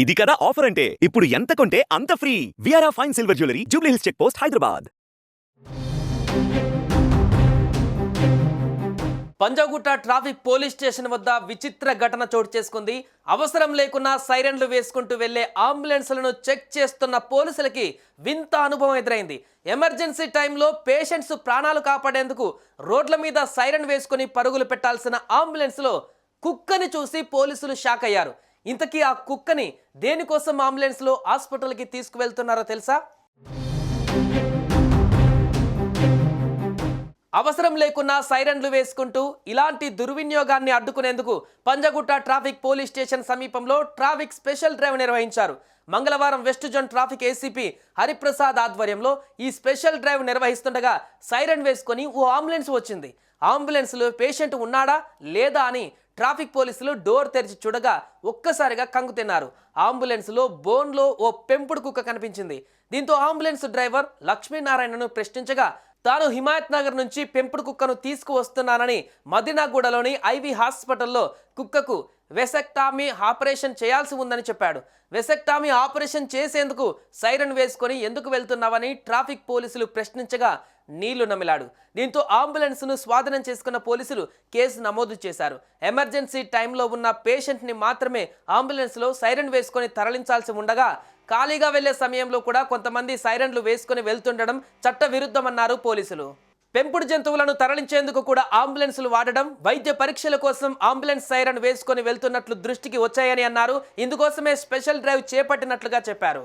ఇది కదా ఆఫర్ అంటే? ఇప్పుడు ఎంత కొంటే అంత free విఆర్ఆ fine silver jewellery Jubilee Hills check post Hyderabad Panjagutta traffic police station వద్ద విచిత్ర ఘటన చోటు చేసుకుంది. అవసరం లేకున్నా సైరన్లు వేసుకుంటూ వెళ్ళే అంబులెన్స్లను చెక్ చేస్తున్న పోలీసులకి వింత అనుభవం ఎదురైంది. ఎమర్జెన్సీ టైంలో పేషెంట్స్ ప్రాణాలు కాపాడేందుకు రోడ్ల మీద సైరన్ వేసుకుని పరుగులు పెట్టాల్సిన అంబులెన్స్లో కుక్కని చూసి పోలీసులు షాక్ అయ్యారు. ఇంతకీ ఆ కుక్కని దేనికోసం అంబులెన్స్లో హాస్పిటల్కి తీసుకువెళ్తున్నారో తెలుసా? అవసరం లేకున్నా సైరన్లు వేసుకుంటూ ఇలాంటి దుర్వినియోగాన్ని అడ్డుకునేందుకు పంజగుట్ట ట్రాఫిక్ పోలీస్ స్టేషన్ సమీపంలో ట్రాఫిక్ స్పెషల్ డ్రైవ్ నిర్వహించారు. మంగళవారం west zone traffic ACP Hariprasad ఆధ్వర్యంలో ఈ స్పెషల్ డ్రైవ్ నిర్వహిస్తుండగా సైరన్ వేసుకొని ఓ అంబులెన్స్ వచ్చింది. అంబులెన్స్లో పేషెంట్ ఉన్నాడా లేదా అని ట్రాఫిక్ పోలీసులు డోర్ తెరిచి చూడగా ఒక్కసారిగా కంగు తిన్నారు. అంబులెన్స్లో బోన్లో ఓ పెంపుడు కుక్క కనిపించింది. దీంతో అంబులెన్స్ డ్రైవర్ లక్ష్మీనారాయణను ప్రశ్నించగా తాను హిమాయత్ నగర్ నుంచి పెంపుడు కుక్కను తీసుకువస్తున్నానని మదినాగూడలోని ఐవి హాస్పిటల్లో కుక్కకు వెసెక్టామీ ఆపరేషన్ చేయాల్సి ఉందని చెప్పాడు. వెసెక్టామీ ఆపరేషన్ చేసేందుకు సైరన్ వేసుకొని ఎందుకు వెళ్తున్నావని ట్రాఫిక్ పోలీసులు ప్రశ్నించగా నీళ్ళు నమిలాడు. దీంతో అంబులెన్స్ను స్వాధీనం చేసుకున్న పోలీసులు కేసు నమోదు చేశారు. ఎమర్జెన్సీ టైంలో ఉన్న పేషెంట్ని మాత్రమే అంబులెన్స్లో సైరన్ వేసుకొని తరలించాల్సి ఉండగా ఖాళీగా వెళ్ళే సమయంలో కూడా కొంతమంది సైరన్లు వేసుకొని వెళ్తుండడం చట్టవిరుద్ధమన్నారు పోలీసులు. పెంపుడు జంతువులను తరలించేందుకు కూడా అంబులెన్సులు వాడడం వైద్య పరీక్షల కోసం అంబులెన్స్ సైరన్ వేసుకొని వెళ్తున్నట్లు దృష్టికి వచ్చాయని అన్నారు. ఇందుకోసమే స్పెషల్ డ్రైవ్ చేపట్టినట్లుగా చెప్పారు.